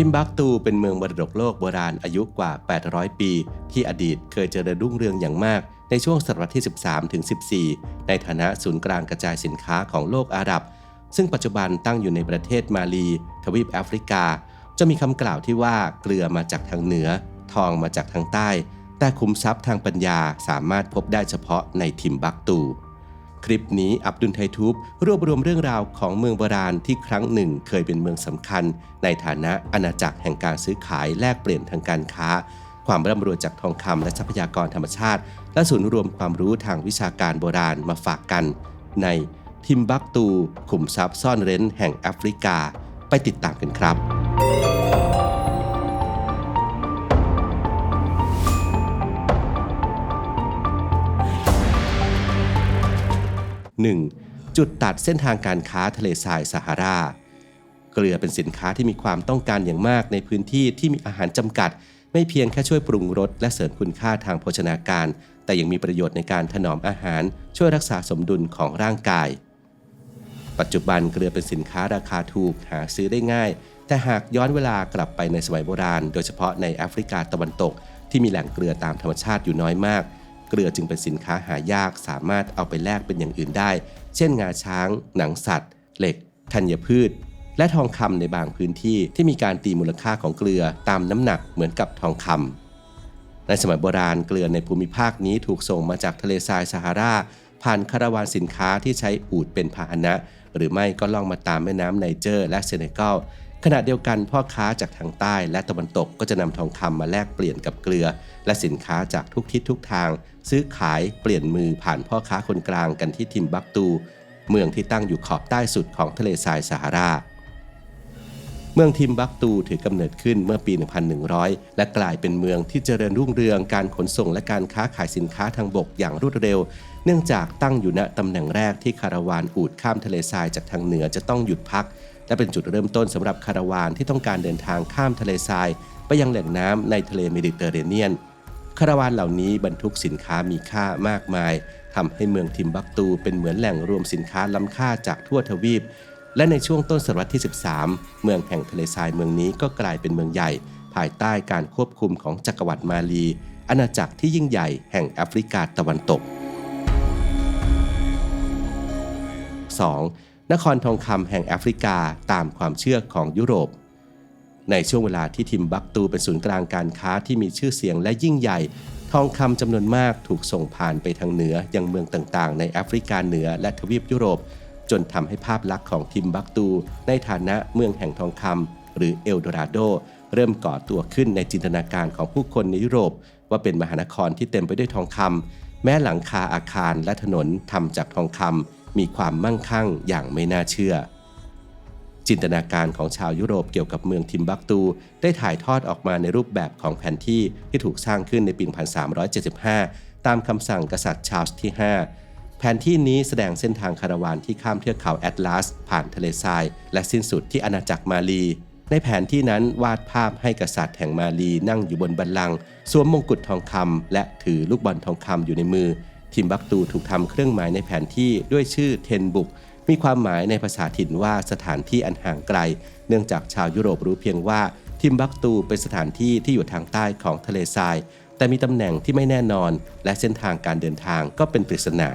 ทิมบักตูเป็นเมืองมรดกโลกโบราณอายุกว่า 800 ปี ที่อดีตเคยเจริญรุ่งเรืองอย่างมาก ในช่วงศตวรรษที่ 13ถึง14 ในฐานะศูนย์กลางกระจายสินค้าของโลกอาหรับ ซึ่งปัจจุบันตั้งอยู่ในประเทศมาลี ทวีปแอฟริกา จะมีคำกล่าวที่ว่าเกลือมาจากทางเหนือ ทองมาจากทางใต้ แต่คุมทรัพย์ทางปัญญาสามารถพบได้เฉพาะในทิมบักตู คลิปนี้อับดุลไททูบรวบรวมเรื่องราวของเมืองโบราณที่ครั้งหนึ่งเคยเป็นเมืองสำคัญ ในฐานะอาณาจักรแห่งการซื้อขายแลกเปลี่ยนทางการค้า ความร่ำรวยจากทองคำและทรัพยากรธรรมชาติ และศูนย์รวมความรู้ทางวิชาการโบราณมาฝากกัน ในทิมบักตู ขุมทรัพย์ซ่อนเร้นแห่งแอฟริกา ไปติดตามกันครับ 1. จุดตัดเส้นทางการค้าทะเลทรายซาฮารา เกลือเป็นสินค้าที่มีความต้องการอย่างมากในพื้นที่ที่มีอาหารจำกัด ไม่เพียงแค่ช่วยปรุงรสและเสริมคุณค่าทางโภชนาการ แต่ยังมีประโยชน์ในการถนอมอาหาร ช่วยรักษาสมดุลของร่างกาย ปัจจุบันเกลือเป็นสินค้าราคาถูกหาซื้อได้ง่าย แต่หากย้อนเวลากลับไปในสมัยโบราณ โดยเฉพาะในแอฟริกาตะวันตก ที่มีแหล่งเกลือตามธรรมชาติอยู่น้อยมาก เกลือจึงเป็นสินค้าหายากสามารถเอาไปแลกเป็นอย่างอื่นได้ เช่นงาช้าง หนังสัตว์ เหล็ก ธัญพืช และทองคำในบางพื้นที่ที่มีการตีมูลค่าของเกลือตามน้ำหนักเหมือนกับทองคำในสมัยโบราณเกลือในภูมิภาคนี้ถูกส่งมาจากทะเลทรายซาฮาราผ่านคาราวานสินค้าที่ใช้อูฐเป็นพาหนะ หรือไม่ก็ล่องมาตามแม่น้ำไนเจอร์และเซเนกัล ขณะเดียวกันพ่อค้าจากทางใต้และตะวันตกก็จะนำทองคำมาแลกเปลี่ยนกับเกลือ และสินค้าจากทุกทิศทุกทาง ซื้อขายเปลี่ยนมือผ่านพ่อค้าคนกลางกันที่ทิมบักตู เมืองที่ตั้งอยู่ขอบใต้สุดของทะเลทรายซาฮารา เมืองทิมบักตูถือกำเนิดขึ้นเมื่อปี 1100 และกลายเป็นเมืองที่เจริญรุ่งเรืองการขนส่งและการค้าขายสินค้าทางบกอย่างรวดเร็ว เนื่องจากตั้งอยู่ณตำแหน่งแรกที่คาราวานอูดข้ามทะเลทรายจากทางเหนือจะต้องหยุดพัก และเป็นจุดเริ่มต้นสำหรับคาราวานที่ต้องการเดินทางข้ามทะเลทราย ไปยังแหล่งน้ำในทะเลเมดิเตอร์เรเนียน คาราวานเหล่านี้บรรทุกสินค้ามีค่ามากมายทำให้เมืองทิมบักตูเป็นเหมือนแหล่งรวมสินค้าล้ำค่าจากทั่วทวีป และในช่วงต้นศตวรรษที่ 13 เมืองแห่งทะเลทรายเมืองนี้ก็กลายเป็นเมืองใหญ่ ภายใต้การควบคุมของจักรวรรดิมาลี อาณาจักรที่ยิ่งใหญ่แห่งแอฟริกาตะวันตก 2. นครทองคำแห่งแอฟริกาตามความเชื่อของยุโรป ในช่วงเวลาที่ทิมบักตูเป็นศูนย์กลางการค้าที่มีชื่อเสียงและยิ่งใหญ่ ทองคำจำนวนมากถูกส่งผ่านไปทางเหนือยังเมืองต่างๆ ในแอฟริกาเหนือและทวีปยุโรป จนทำให้ภาพลักษณ์ของทิมบักตู ในฐานะเมืองแห่งทองคำหรือเอลโดราโดเริ่มก่อตัวขึ้นในจินตนาการของผู้คนในยุโรป ว่าเป็นมหานครที่เต็มไปด้วยทองคำแม้หลังคาอาคารและถนนทำจากทองคำ มีความมั่งคั่งอย่างไม่น่าเชื่อ จินตนาการของชาวยุโรปเกี่ยวกับเมืองทิมบักตู ได้ถ่ายทอดออกมาในรูปแบบของแผนที่ที่ถูกสร้างขึ้นในปี 1375 ตามคำสั่งกษัตริย์ชาร์ลส์ที่ 5 แผนที่นี้แสดงเส้นทางคาราวานที่ข้ามเทือกเขาแอตลาส ผ่านทะเลทราย และสิ้นสุดที่อาณาจักรมาลีในแผนที่นั้นวาดภาพให้กษัตริย์แห่งมาลีนั่งอยู่บนบัลลังก์สวมมงกุฎทองคำและถือลูกบอลทองคำอยู่ในมือ ทิมบักตูถูกทำเครื่องหมายในแผนที่ด้วยชื่อเทนบุก มีความหมายในภาษาถิ่นว่าสถานที่อันห่างไกล เนื่องจากชาวยุโรปรู้เพียงว่าทิมบักตูเป็นสถานที่ที่อยู่ทางใต้ของทะเลทราย แต่มีตำแหน่งที่ไม่แน่นอน และเส้นทางการเดินทางก็เป็นปริศนา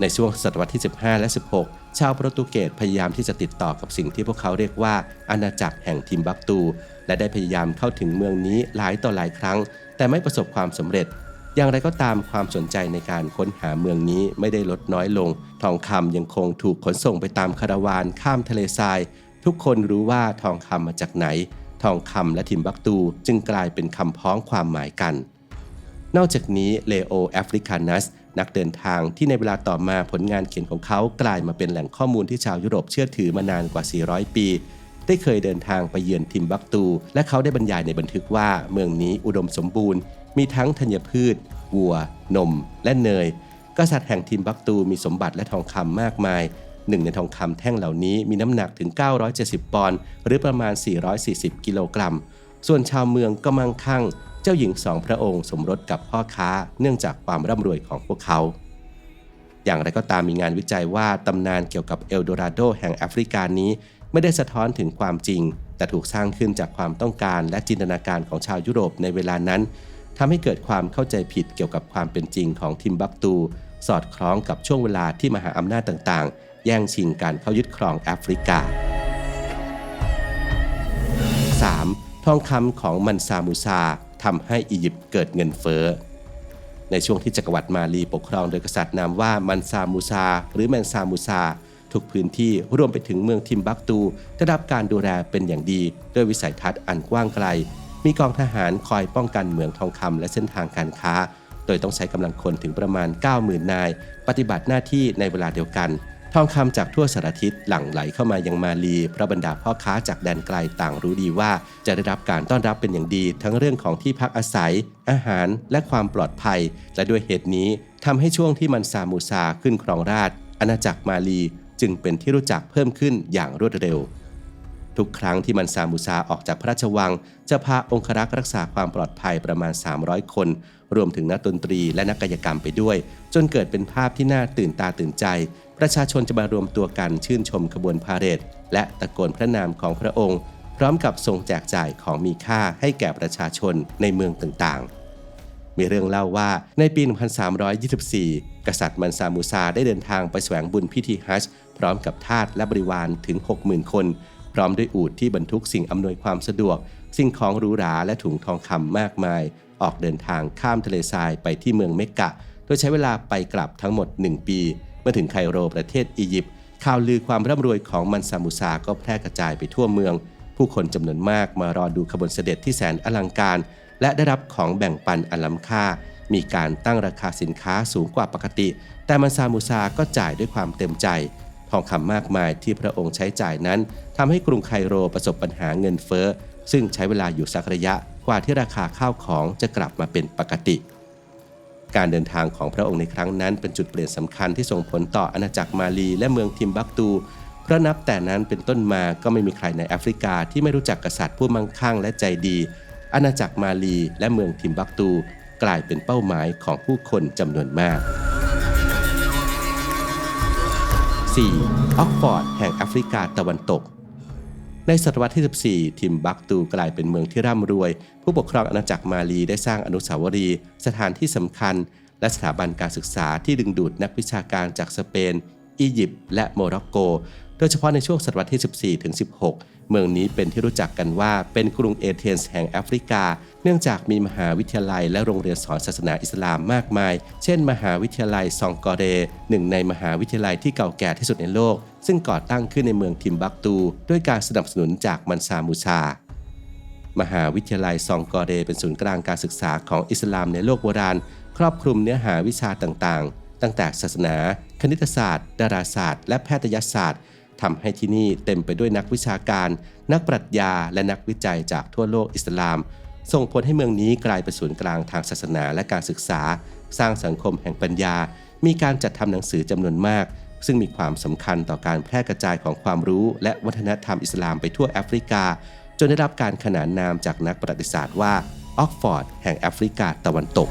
ในช่วงศตวรรษที่ 15 และ 16 ชาวโปรตุเกสพยายามที่จะติดต่อกับสิ่งที่พวกเขาเรียกว่าอาณาจักรแห่งทิมบักตู และได้พยายามเข้าถึงเมืองนี้หลายต่อหลายครั้ง แต่ไม่ประสบความสำเร็จ อย่างไรก็ตามความสนใจในการค้นหาเมืองนี้ไม่ได้ลดน้อยลง ทองคำยังคงถูกขนส่งไปตามคาราวานข้ามทะเลทราย ทุกคนรู้ว่าทองคำมาจากไหน ทองคำและทิมบักตูจึงกลายเป็นคำพ้องความหมายกัน นอกจากนี้เลโอแอฟริกานัสนักเดินทางที่ในเวลาต่อมาผลงานเขียนของเขากลายมาเป็นแหล่งข้อมูลที่ชาวยุโรปเชื่อถือมานานกว่า 400 ปี ได้เคยเดินทางไปเยือนทิมบักตู และเขาได้บรรยายในบันทึกว่าเมืองนี้อุดมสมบูรณ์ มีทั้งธัญพืช วัว นม และเนย กษัตริย์แห่งทิมบักตูมีสมบัติและทองคำมากมาย หนึ่งในทองคำแท่งเหล่านี้มีน้ำหนักถึง 970 ปอนด์หรือประมาณ 440 กิโลกรัม ส่วนชาวเมืองก็มั่งคั่ง เจ้าหญิงสองพระองค์สมรสกับพ่อค้า เนื่องจากความร่ำรวยของพวกเขา อย่างไรก็ตามมีงานวิจัยว่าตำนานเกี่ยวกับเอลโดราโดแห่งแอฟริกานี้ไม่ได้สะท้อนถึงความจริง แต่ถูกสร้างขึ้นจากความต้องการและจินตนาการของชาวยุโรปในเวลานั้น ทำให้เกิดความเข้าใจผิดเกี่ยวกับความเป็นจริงของทิมบักตู สอดคล้องกับช่วงเวลาที่มหาอำนาจต่างๆ แย่งชิงการเข้ายึดครองแอฟริกา 3. ทองคำของมันซามูซาทำให้อียิปต์เกิดเงินเฟ้อในช่วงที่จักรวรรดิมาลีปกครองโดยกษัตริย์นามว่ามันซามูซา หรือแมนซามูซา ทุกพื้นที่รวมไปถึงเมืองทิมบักตูได้รับการดูแลเป็นอย่างดี ด้วยวิสัยทัศน์อันกว้างไกล มีกองทหารคอยป้องกันเหมืองทองคำและเส้นทางการค้า โดยต้องใช้กำลังคนถึงประมาณ 90,000 นาย ปฏิบัติหน้าที่ในเวลาเดียวกัน ทองคำจากทั่วสารทิศหลั่งไหลเข้ามายังมาลีเพราะบรรดาพ่อค้าจากแดนไกลต่างรู้ดีว่า จะได้รับการต้อนรับเป็นอย่างดี ทั้งเรื่องของที่พักอาศัย อาหารและความปลอดภัย และด้วยเหตุนี้ทำให้ช่วงที่มันซามูซาขึ้นครองราชอาณาจักรมาลีจึงเป็นที่รู้จักเพิ่มขึ้นอย่างรวดเร็ว ทุกครั้งที่มันซามูซาออกจากพระราชวัง จะพาองครักษ์รักษาความปลอดภัยประมาณ 300 คน รวมถึงนักดนตรีและนักกายกรรมไปด้วย จนเกิดเป็นภาพที่น่าตื่นตาตื่นใจ ประชาชนจะมารวมตัวกันชื่นชมขบวนพาเหรดและตะโกนพระนามของพระองค์ พร้อมกับทรงแจกจ่ายของมีค่าให้แก่ประชาชนในเมืองต่างๆ มีเรื่องเล่าว่าในปี 1324 กษัตริย์มันซามูซาได้เดินทางไปแสวงบุญพิธีฮัจพร้อมกับทาสและบริวารถึง 60,000 คน พร้อมด้วยอูฐที่บรรทุกสิ่งอำนวยความสะดวก สิ่งของหรูหราและถุงทองคำมากมาย ออกเดินทางข้ามทะเลทรายไปที่เมืองเมกกะ โดยใช้เวลาไปกลับทั้งหมด 1 ปี เมื่อถึงไคโรประเทศอียิปต์ข่าวลือความร่ำรวยของมันซามูซาก็แพร่กระจายไปทั่วเมือง ผู้คนจำนวนมากมารอดูขบวนเสด็จที่แสนอลังการ และได้รับของแบ่งปันอันล้ำค่า มีการตั้งราคาสินค้าสูงกว่าปกติ แต่มันซามูซาก็จ่ายด้วยความเต็มใจ ทองคำมากมายที่พระองค์ใช้จ่ายนั้นทำให้กรุงไคโรประสบปัญหาเงินเฟ้อ ซึ่งใช้เวลาอยู่สักระยะกว่าที่ราคาข้าวของจะกลับมาเป็นปกติ การเดินทางของพระองค์ในครั้งนั้นเป็นจุดเปลี่ยนสำคัญที่ส่งผลต่ออาณาจักรมาลีและเมืองทิมบักตู เพราะนับแต่นั้นเป็นต้นมาก็ไม่มีใครในแอฟริกาที่ไม่รู้จักกษัตริย์ผู้มั่งคั่งและใจดี อาณาจักรมาลีและเมืองทิมบักตู กลายเป็นเป้าหมายของผู้คนจำนวนมาก 4. ออกฟอร์ดแห่งแอฟริกาตะวันตก ในศตวรรษที่ 14 ทิมบักตูกลายเป็นเมืองที่ร่ำรวย ผู้ปกครองอาณาจักรมาลีได้สร้างอนุสาวรีย์สถานที่สำคัญ และสถาบันการศึกษาที่ดึงดูดนักวิชาการจากสเปน อียิปต์และโมร็อกโก โดยเฉพาะในช่วงศตวรรษที่ 14 ถึง 16 เมืองนี้เป็นที่รู้จักกันว่าเป็นกรุงเอเธนส์แห่งแอฟริกา เนื่องจากมีมหาวิทยาลัยและโรงเรียนสอนศาสนาอิสลามมากมาย เช่น มหาวิทยาลัยซองกอเรหนึ่งในมหาวิทยาลัยที่เก่าแก่ที่สุดในโลก ซึ่งก่อตั้งขึ้นในเมืองทิมบักตู ด้วยการสนับสนุนจากมันซามูชามหาวิทยาลัยซองกอเรเป็นศูนย์กลางการศึกษาของอิสลามในโลกโบราณ ครอบคลุมเนื้อหาวิชาต่างๆ ตั้งแต่ศาสนา คณิตศาสตร์ ดาราศาสตร์ และแพทยศาสตร์ ทำให้ที่นี่เต็มไปด้วยนักวิชาการ นักปรัชญา และนักวิจัยจากทั่วโลกอิสลาม ส่งผลให้เมืองนี้กลายเป็นศูนย์กลางทางศาสนาและการศึกษา สร้างสังคมแห่งปัญญา มีการจัดทำหนังสือจำนวนมาก ซึ่งมีความสำคัญต่อการแพร่กระจายของความรู้ และวัฒนธรรมอิสลามไปทั่วแอฟริกา จนได้รับการขนานนามจากนักประวัติศาสตร์ว่าออกฟอร์ดแห่งแอฟริกาตะวันตก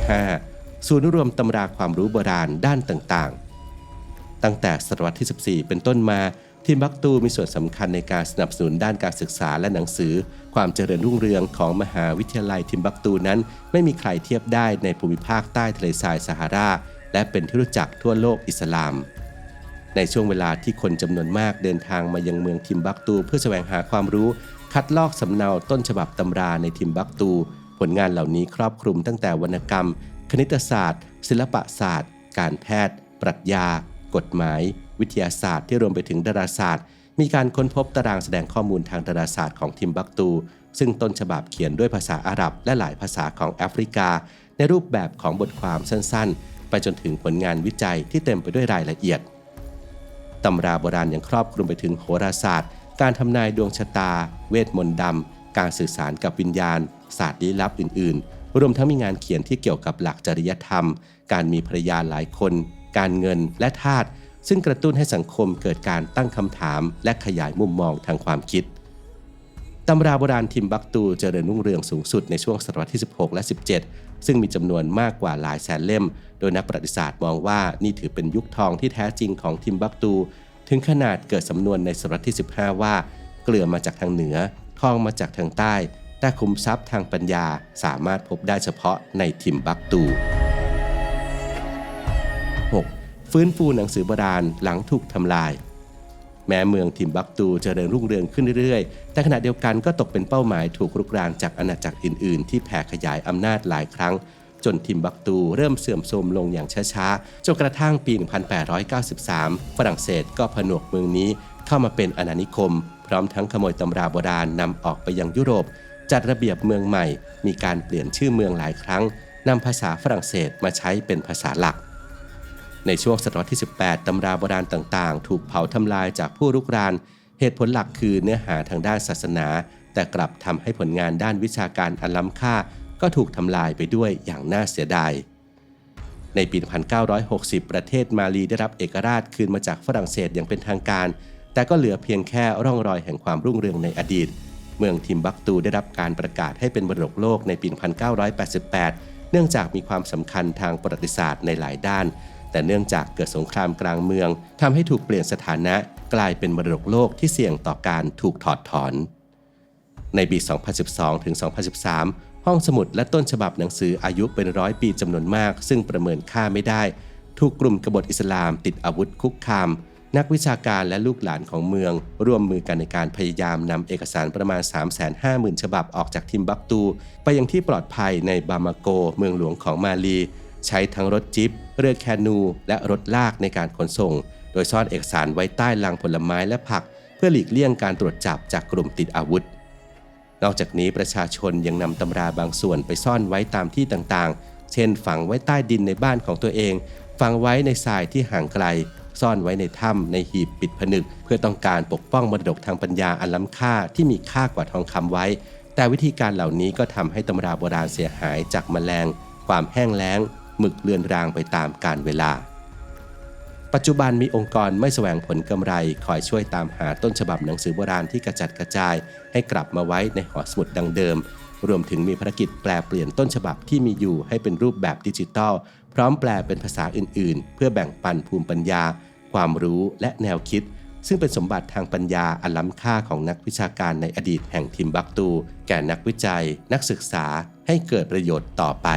5. ศูนย์รวมตำราความรู้โบราณด้านต่างๆ ตั้งแต่ศตวรรษที่ 14 เป็นต้นมาทิมบักตูมีส่วนสำคัญในการสนับสนุนด้านการศึกษาและหนังสือ ความเจริญรุ่งเรืองของมหาวิทยาลัยทิมบักตูนั้น ไม่มีใครเทียบได้ในภูมิภาคใต้ทะเลทรายซาฮารา และเป็นที่รู้จักทั่วโลกอิสลาม ในช่วงเวลาที่คนจำนวนมากเดินทางมายังเมืองทิมบักตู เพื่อแสวงหาความรู้ คัดลอกสำเนาต้นฉบับตำราในทิมบักตู ผลงานเหล่านี้ครอบคลุมตั้งแต่วรรณกรรม คณิตศาสตร์ ศิลปศาสตร์ การแพทย์ ปรัชญา กฎหมาย วิทยาศาสตร์ที่รวมไปถึงดาราศาสตร์ มีการค้นพบตารางแสดงข้อมูลทางดาราศาสตร์ของทิมบักตู ซึ่งต้นฉบับเขียนด้วยภาษาอาหรับและหลายภาษาของแอฟริกา ในรูปแบบของบทความสั้นๆ ไปจนถึงผลงานวิจัยที่เต็มไปด้วยรายละเอียดตำราโบราณยังครอบคลุมไปถึงโหราศาสตร์ การทำนายดวงชะตา เวทมนต์ดำ การสื่อสารกับวิญญาณ ศาสตร์ลี้ลับอื่น ๆ รวมทั้งมีงานเขียนที่เกี่ยวกับหลักจริยธรรม การมีภรรยาหลายคน การเงินและทาสซึ่งกระตุ้นให้สังคมเกิดการตั้งคำถามและขยายมุมมองทางความคิดตำราโบราณทิมบักตูเจริญรุ่งเรืองสูงสุดในช่วงศตวรรษที่ 16 และ 17 ซึ่งมีจำนวนมากกว่าหลายแสนเล่ม โดยนักประวัติศาสตร์มองว่านี่ถือเป็นยุคทองที่แท้จริงของทิมบักตู ถึงขนาดเกิดสำนวนในศตวรรษที่ 15 ว่า เกลือมาจากทางเหนือ ทองมาจากทางใต้ แต่คุมทรัพย์ทางปัญญาสามารถพบได้เฉพาะในทิมบักตู ฟื้นฟูหนังสือโบราณหลังถูกทำลาย แม้เมืองทิมบักตูเจริญรุ่งเรืองขึ้นเรื่อยๆ แต่ขณะเดียวกันก็ตกเป็นเป้าหมายถูกรุกรานจากอาณาจักรอื่นๆ ที่แผ่ขยายอำนาจหลายครั้ง จนทิมบักตูเริ่มเสื่อมโทรมลงอย่างช้าๆ จนกระทั่งปี 1893 ฝรั่งเศสก็ผนวกเมืองนี้เข้ามาเป็นอาณานิคม พร้อมทั้งขโมยตำราโบราณนำออกไปยังยุโรป จัดระเบียบเมืองใหม่ มีการเปลี่ยนชื่อเมืองหลายครั้งนำภาษาฝรั่งเศสมาใช้เป็นภาษาหลัก ในช่วงศตวรรษที่ 18 ตำราโบราณต่างๆ ถูกเผาทำลายจากผู้รุกราน เหตุผลหลักคือเนื้อหาทางด้านศาสนา แต่กลับทำให้ผลงานด้านวิชาการอันล้ำค่า ก็ถูกทำลายไปด้วยอย่างน่าเสียดาย ในปี 1960 ประเทศมาลีได้รับเอกราชคืนมาจากฝรั่งเศสอย่างเป็นทางการ แต่ก็เหลือเพียงแค่ร่องรอยแห่งความรุ่งเรืองในอดีต เมืองทิมบักตูได้รับการประกาศให้เป็นมรดกโลกในปี 1988 เนื่องจากมีความสำคัญทางประวัติศาสตร์ในหลายด้าน แต่เนื่องจากเกิดสงครามกลางเมืองทำให้ถูกเปลี่ยนสถานะกลายเป็นมรดกโลกที่เสี่ยงต่อการถูกถอดถอน ในปี 2012 ถึง 2013 ห้องสมุดและต้นฉบับหนังสืออายุเป็นร้อยปีจำนวนมาก ซึ่งประเมินค่าไม่ได้ ถูกกลุ่มกบฏอิสลามติดอาวุธคุกคาม นักวิชาการและลูกหลานของเมือง ร่วมมือกันในการพยายามนำเอกสารประมาณ 350,000 ฉบับออกจากทิมบักตู ไปยังที่ปลอดภัยในบามาโก เมืองหลวงของมาลี ใช้ทั้งรถจิปเรือแคนูและรถลากในการขนส่ง โดยซ่อนเอกสารไว้ใต้ลังผลไม้และผัก เพื่อหลีกเลี่ยงการตรวจจับจากกลุ่มติดอาวุธ นอกจากนี้ประชาชนยังนำตำราบางส่วนไปซ่อนไว้ตามที่ต่างๆ เช่น ฝังไว้ใต้ดินในบ้านของตัวเอง ฝังไว้ในทรายที่ห่างไกล ซ่อนไว้ในถ้ำในหีบปิดผนึก เพื่อต้องการปกป้องมรดกทางปัญญาอันล้ำค่าที่มีค่ากว่าทองคำไว้ แต่วิธีการเหล่านี้ก็ทำให้ตำราโบราณเสียหายจากแมลง ความแห้งแล้ง หมึกเลือนรางไปตามกาลเวลา ปัจจุบันมีองค์กรไม่แสวงผลกำไร คอยช่วยตามหาต้นฉบับหนังสือโบราณที่กระจัดกระจาย ให้กลับมาไว้ในหอสมุดดังเดิม รวมถึงมีภารกิจแปลเปลี่ยนต้นฉบับที่มีอยู่ให้เป็นรูปแบบดิจิทัล พร้อมแปลเป็นภาษาอื่น ๆ เพื่อแบ่งปันภูมิปัญญา ความรู้และแนวคิดซึ่งเป็นสมบัติทางปัญญาอันล้ำค่าของนักวิชาการในอดีตแห่งทิมบักตู แก่นักวิจัย นักศึกษาให้เกิดประโยชน์ต่อไป